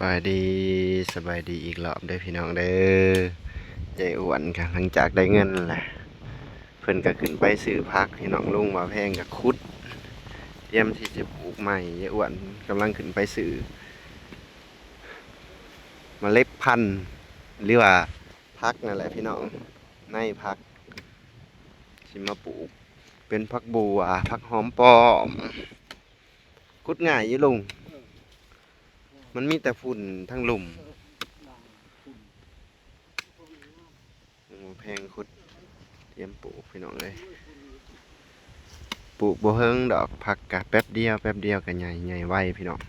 บายดีสบายดีอีกรอบเด้อพี่น้องเด้อยายอ้วนกันหลังจากได้เงินแหละเพิ่นก็ขึ้นไปซื้อพักพี่น้องลุงว่าแพงกับคุดเตรียมที่จะปลูกใหม่ยายอ้วนกำลังขึ้นไปซื้อเมาเล็ดพันธุ์หรือว่าพักนั่นแหละพี่น้องในพักสิมาปลูก เป็นพักบัวพักหอมปอมคุดง่ายอยู่ลุง มันมีแต่ฝุ่นทั้งหลุมแพงคุดเตรียมปลูกพี่น้องเลยปลูกบ่เฮิงดอกผักกะแป๊บเดียวแป๊บเดียวก็ใหญ่ใหญ่ไวพี่น้อง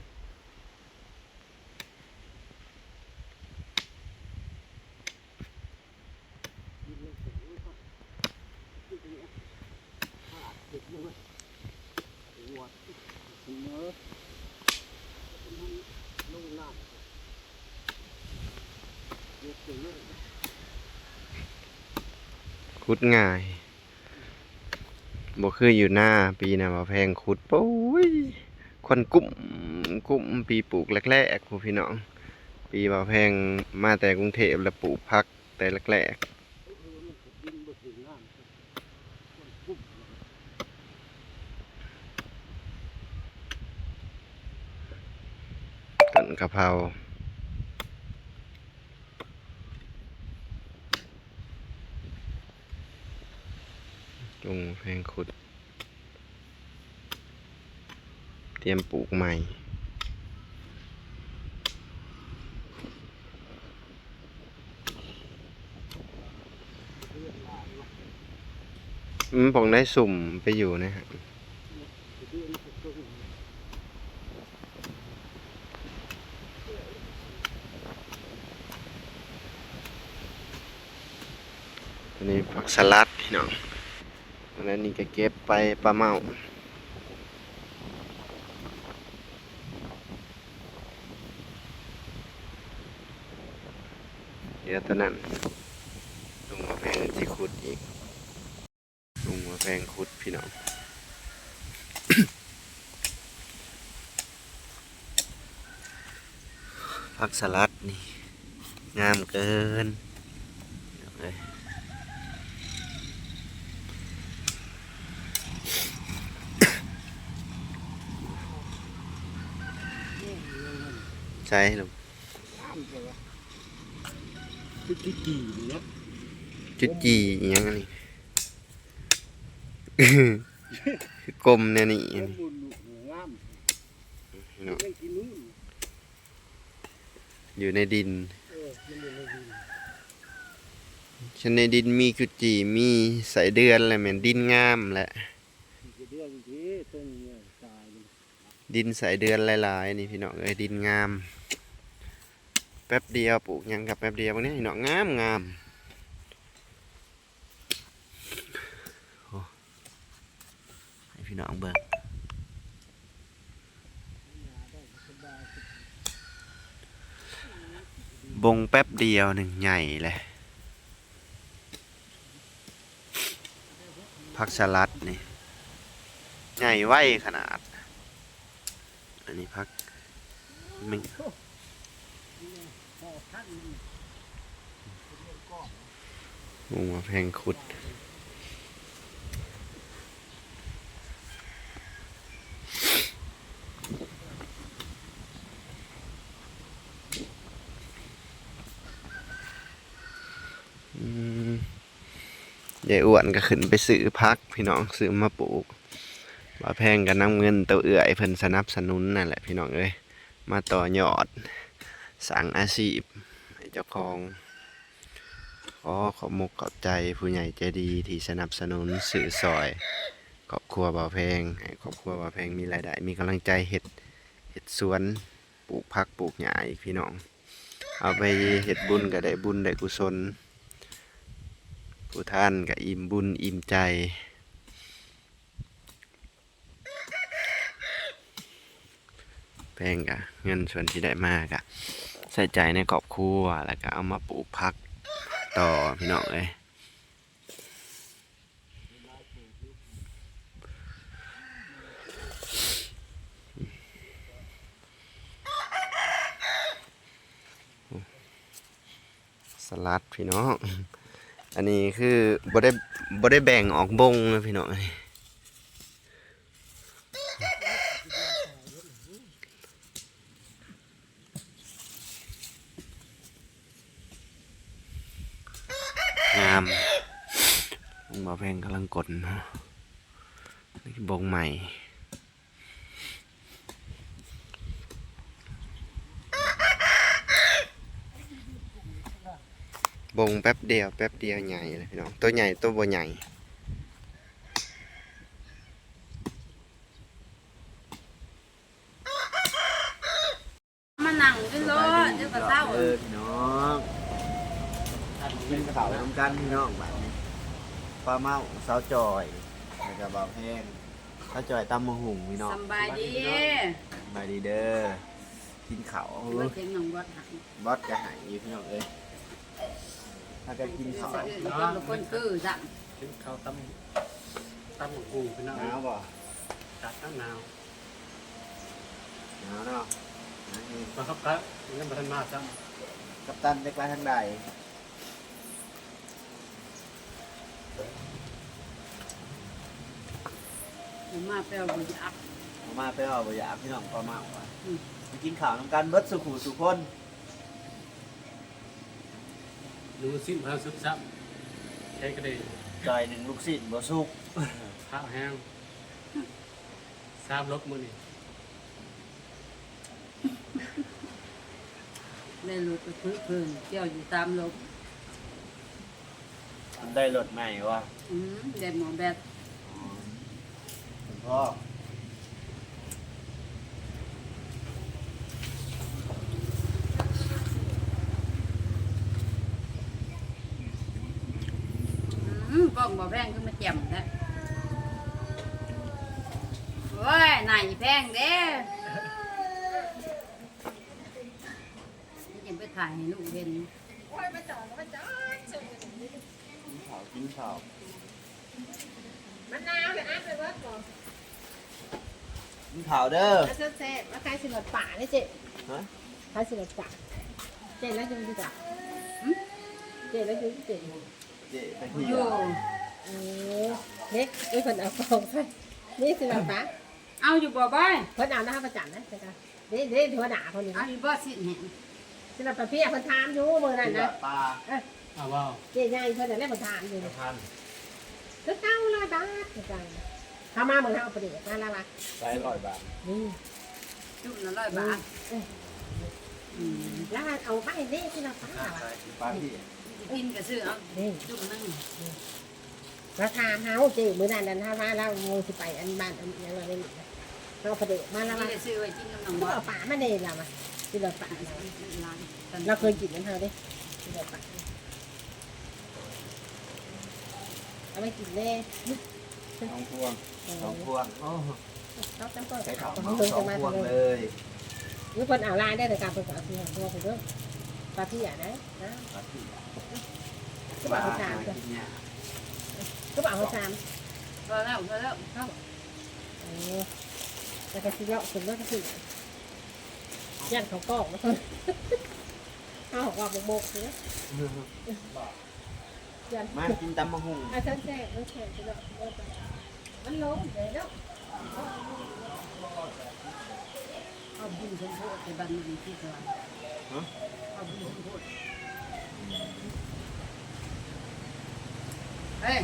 คุดง่ายบ่คืออยู่หน้าปีนะว่าแพงคุดปุ้ยควันกุ้มกุ้มปีปลูกแรกๆพวกพี่น้อง ปีว่าแพงมาแต่กรุงเทพแล้วปลูกพักแต่แรกๆต้นกะเพรา ลงแพงขุด เตรียมปลูกใหม่ผมได้สุ่มไปอยู่นะฮะอันนี้ผักสลัดพี่น้อง อันนั้นนี่ก็เก็บไปปลาเมาเดี๋ยวตอนนั้นลุงมาแพงที่ขุดอีกลุงมาแพงขุดพี่น้องผักสลัดนี่ งามเกินเอ้ย ใช่ลุงจุดกี่เนี่ยจุดจีอหยังอันนี้คือกลมเนี่ยนี่อันนี้บุญงามพี่น้องยังกินนู่นอยู่ในดินเออมันอยู่ในดินฉันในดินมีจุดจีมีสายเดือนอะไรเหมือนดินงามแหละ มันจะเดือดทีต้นเนี่ยตายเลย ดินใสายเดือนหลายๆนี่พี่น้องเอ้ยดินงาม แป๊บเดียวปลูกยังกับแป๊บเดียววันนี้พี่น้องงามงามโอ้ให้พี่น้องเบิ่งบงแป๊บเดียวหนึ่งใหญ่เลยผักสลัดนี่ใหญ่ไวขนาด อันนี้พักมันพอท่านงงว่าแพงขุด ยายอ้วนก็ขึ้นไปซื้อพัก พี่น้องซื้อมาปลูก ว่าแพงก็นำเงินเตัวเอื่อยเพิ่นสนับสนุนนั่นแหละพี่น้องเอ้ยมาต่อยอดสั่งอาชีพเจ้าของขอขอบมกขอบใจผู้ใหญ่ใจดีที่สนับสนุนสื่อซอยครอบครัวบ่าวแพงให้ครอบครัวบ่าวแพงมีรายได้มีกำลังใจเฮ็ดเฮ็ดสวนปลูกผักปลูกหญ้าอีกพี่น้อง เอาไปเฮ็ดบุญก็ได้บุญได้กุศลผู้ท่านก็อิ่มบุญอิ่มใจ แพงกะเงินส่วนที่ได้มากะใส่ใจในครอบครัวแล้วก็เอามาปลูกพักต่อพี่น้องเลยสลัดพี่น้อง อันนี้คือบได้บได้แบ่งออกบงเลยพี่น้องามบงมาแพงกำลังกดนะนี่บงใหม่บงแป๊บเดียวแป๊บเดียวใหญ่เลยพี่น้องตัวใหญ่ตัวบ่ใหญ่มาหนังขึ้นรถเดี๋ยวก็เศร้าเออพี่น้อง กินข้าวน้ำกันพี่น้องแบบนี้ปลาเมาสาวจอยแล้วก็บ่าวแห้งสาวจอยตำมะหุงพี่น้องสำบายดีสบายดีเด้อกินข้าวเมื่อเทียงหนองวัดหันบอสก็หายอยู่พี่น้องเอ้ยถ้าก็กินข้าวสะอื่นคนละคนคือสั่งเป็นข้าวตำตำหมูกูเป็นหน้ำนาวบ่จัดตั้งหนาวหนาวเนาะหนาวนี่มาครับครับยังไม่ทันมาซ้กัปตันเล็กไรทางใด ผมมาแปลว่าอักเอามาไปเอาบ่อยากพี่น้องปลาเมาว่ะอืมไปกินข้าวน้ำกันเบิดสุขุสุคนำดูสิ้นพลังสุดซ้ำใช้กระเดยจอยหนึ่งลูกศิษย์บ่สุกข้าวแห้งทราบลบมือนี่ได้รถไปพื้นพื้นเที่ยวอยู่ตามลมมันได้รถใหม่วะอืมได้หมอแบต คุณพ่ออืมกล้องบ่แพงขึ้นมาแจ่มแล้วโอ้ยนายแพงเด้ยังไปถ่ายให้ลูกเห็นกินข้าวกินข้าว มะนาวเลยอะไปเบิดก่อน กินข้าวเด้อแล้วเซ่มาขายสินหลอดป่าเนี่ยเจ๊ฮะขายสินหลอดป่าเจ๊แล้วยังดีกว่าเจ๊แล้วยังดีเจ๊เจ๊ไปที่อยู่เออเล็กไอ้คนเอากองไปนี่สินหลอดป่าเอาอยู่บ่บ้านคนเอาหน้าประจันนะเจ๊กันเด็ดเด็ดหัวหน้าคนนี้เอาอยู่บ่สิ้นแหงสินหลอดป่าพี่คนถามอยู่เมื่อนั้นนะปลาอ้าวว้าวเจ๊ใหญ่คนนั้นแหละคนถามอยู่ทานก็เก้าร้อยบาทจังเขามาเมืองเขาประเดี๋ยวมาแล้ววะใส่ร้อยบาทนี่จุ่มละร้อยบาทอืมแล้วเอาไปนี่สินหลอดป่าวะปลาที่กินก็ซื้อเอานี่จุ่มนึงราคาเฮาเจ๊มือนั้นนั้นถ้ามาแล้วงูสิไปอันบ้านอันยังไงนี่เราประเดี๋ยวมาแล้วนี่วะได้ซื้อไว้กินกับน้องก็บอสเอาป่ามาเนี่ยละมาที่เราป่าร้านเราเคยกินกันเธอดิที่เราป่าเอาไปกินเลย สองพวงสองพวงโอ้เขาจำเป็นใส่ข้าวเขาเมาเพิ่งสอจะงมาพวงเลเลยยนี่คนเอาลายได้แต่การเป็นสาวที่ตัวผมด้วยปลาที่อะนะนะปลาที่ก็ปบอลากเขาสามหากินเนี่ยก็บอกเขาสามพอแล้วพอแล้วโอ้แต่ก็สิเลาะสุดแล้วก็สิยันเขากล้องมาคนเอาออกบกๆเนี่ยยัน มากินตำมะฮุงอาจารย์แจ้งมันแข็งไปแล้วมันล้มเลยเนาะเอาบุญสมโพธิไปบ้านมันที่สวรรค์เอาบุญสมโพธิเฮ้ย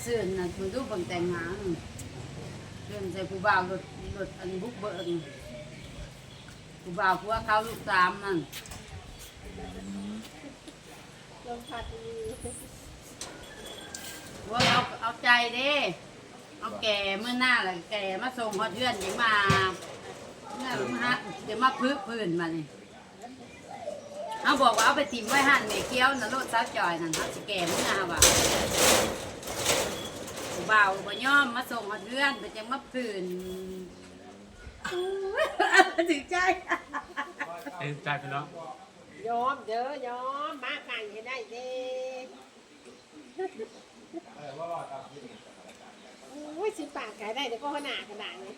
เสื้อน่ะมันดูบังแต่งงานเรื่องใส่ผู้บ่าวรถรถอันบุกเบิกผู้บ่าวผัวเขาลูกตามนั่น ลมพัดดีว่าเอาเอาใจเด้เอาแก่เมื่อหน้าแหละแก่มาส่งฮอดเดือนยังมาเนี่ยมาฮะเดี๋ยวมาพึ่พื้นมานี่เอาบอกว่าเอาไปติ่มไว้หั่นแม่เกี้ยวนะรถสาวจอยนั่นเขาสิแก่เมื่อหน้าว่ะผู้บ่าวบ่ยอมมาส่งฮอดเดือนไปจังมาพื้นถึงใจเอ็นใจไปแล้ว ยอมเด้อยอมมาไก่ให้ได้เด้อุ้ยสิปากขายได้แต่ก็ขนาดขนาดนี้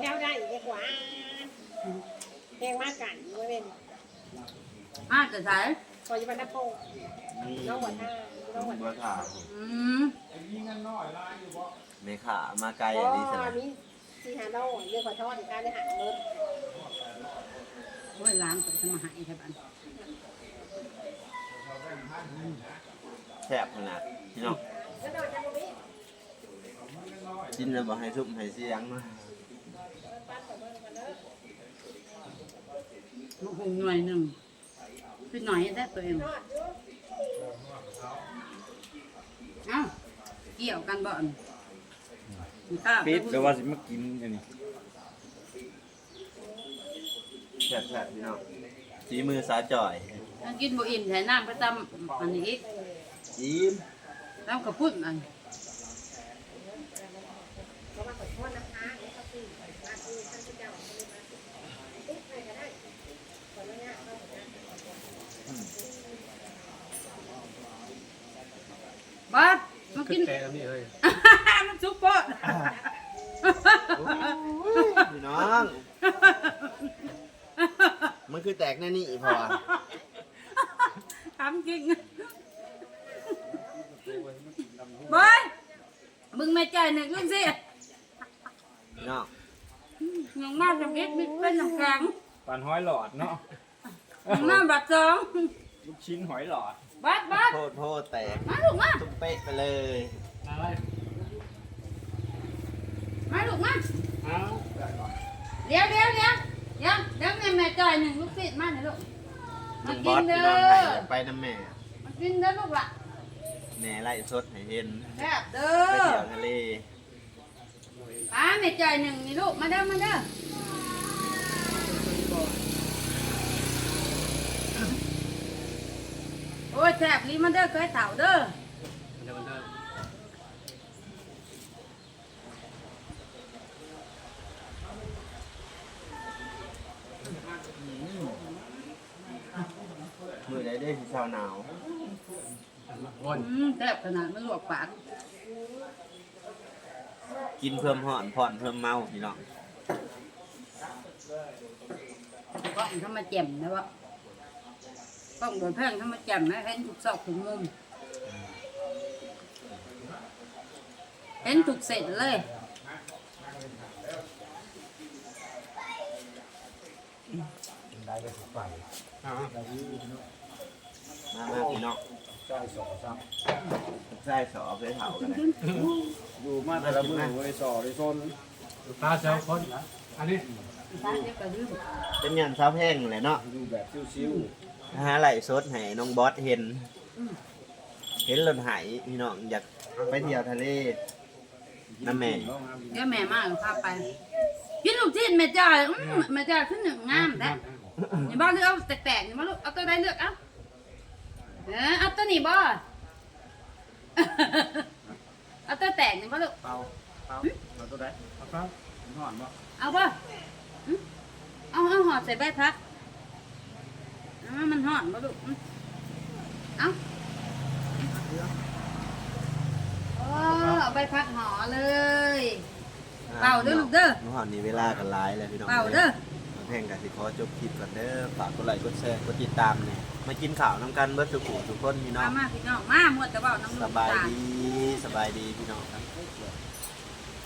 แล้วได้อีกกว่าเพงมากกันไม่เป็นมากจะใช้ตอนยี่ปันนาโปน้องหัวหน้าน้องหัวหน้าขาอืมเมขามาไกลอย่างนี้ใช่ไหมมีสี่หาโลเรื่องขอทอดอีกการได้หาเบิร์ โอ้ยล้างไปสมาหายใช่ปะแซ่บขนาดพี่น้องแล้วนอนจะมีกินแล้วบอกให้ซุปให้เสียงมามันคงหน่วยหนึ่งคือหน่อยได้ตัวเองนอนอยู่เอ้าเกี่ยวกันบ่อนข้าวปิดแต่ว่าสิมากินอันนี้ แซ่บแซ่บพี่น้องสีมือสาวจ่อยมันกินบ่อิ่มแถน้ำไปตำอันนี้อีกยิ้มตำกระพุ้นอันก็มาขอโทษนะคะเดี๋ยวเขาตีมาตีท่านเจ้าเลยมาติ๊กไปก็ได้ขออนุญาตเข้าไปนะบอสมากิน แต่อันนี้เฮ้ยมันซุปโปดพี่น้อง มันคือแตกแน่นี่พอทำจริงบอยมึงไม่ใจหนึ่งลูกสิพี่น้องยังหน้าจะเม็ดมิดเป็นน้ำแข็งปานห้อยหลอดเนาะยังหน้าบัดสองลูกชิ้นหอยหลอดบอสบอสโทษโทษแตกมาลูกมาตุ้มเป๊ะไปเลยอะไรมาลูกมาเอ้าเดี๋ยวเดี๋ยวเดี๋ยว เดี๋ยวเดี๋ยวแม่แม่จ่อยหนึ่งลูกศิษย์มาหน่อยลูก มาน้องบกิอนสเด้พี่น้องให้อไปน้ำแม่ มากินเด้อลูกละแม่ไล่สดให้เห็นแซ่บเด้ไปอเที่ยวทะเลป้าแม่จ่อยหนึ่งนี่ลูก มาเด้อมาเด้อโอ้ยแซ่บลีมาเด้อเคยเถ่าเด้อ เดี๋ยวมันเดิน มือใดได้ที่ชาวหนาววนอืมแซ่บขนาดมันลวกปากกินเพิ่มห่อนผ่อนเพิ่มเมาพี่น้องกล้องทำมาแจ่มนะวะกล้องโดนแพงทำมาแจ่มนะเห็นถูกซอกถูกมุมเห็นถูกเสร็จเลย มามาพี่น้องใช่สองซ้ใช่สอไปเผากันเลยำอยู่มาแต่ละมือไว้สอได้ซนตาเซลคนอันนี้ตาเดียวก็ลืมเป็นยันสาวแพงเลยเนาะอยู่แบบซิวหาไหลสดให้น้องบอสเห็น เห็นรถไหายพี่น้องอยากไปเที่ยวทะเล ๆน้ำแม่ เดี๋ยวแม่มาเอาพาไปกินลูกชิ้นแม่จ่อยอืมแม่จ่อยขึ้นหนึ่งงามแต่อย่าบ้าเลือกเอาแตกๆอย่ามาลูกเอาตัวใดเลือกเอา เออเอาตัวนี้บ่เอาตัวแตกนี่บ่ลูกเปล่าเปล่าเอาตัวใดเอาเปล่าหอนบ่เอาบ่อืมเอาเอาห่อใส่ใบพักเอามันห่อนบ่ลูกอืมเอาโอ้เอาใบพักห่อเลย เป่าเด้อลูกเด้อ น้องหอนนี่เวลากันหลายเลยพี่น้องเป่าเด้อ น้องแพงกับสิขอจบคลิปก่อนเด้อฝากกดไลค์กดแชร์กดติดตามเนี่ย มากินข่าวน้ำกันเบิร์สุขุทุกคนพี่น้อมางมาพี่น้องมาหมดแต่ว่าน้ำสลูกบายตาลดีสบายดีพี่น้องครับ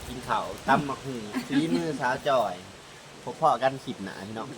กินข่าวตั้มมักหุงฝีมือสาวจ่อยพบพ่อกันคลิปหนาพี่น้องบ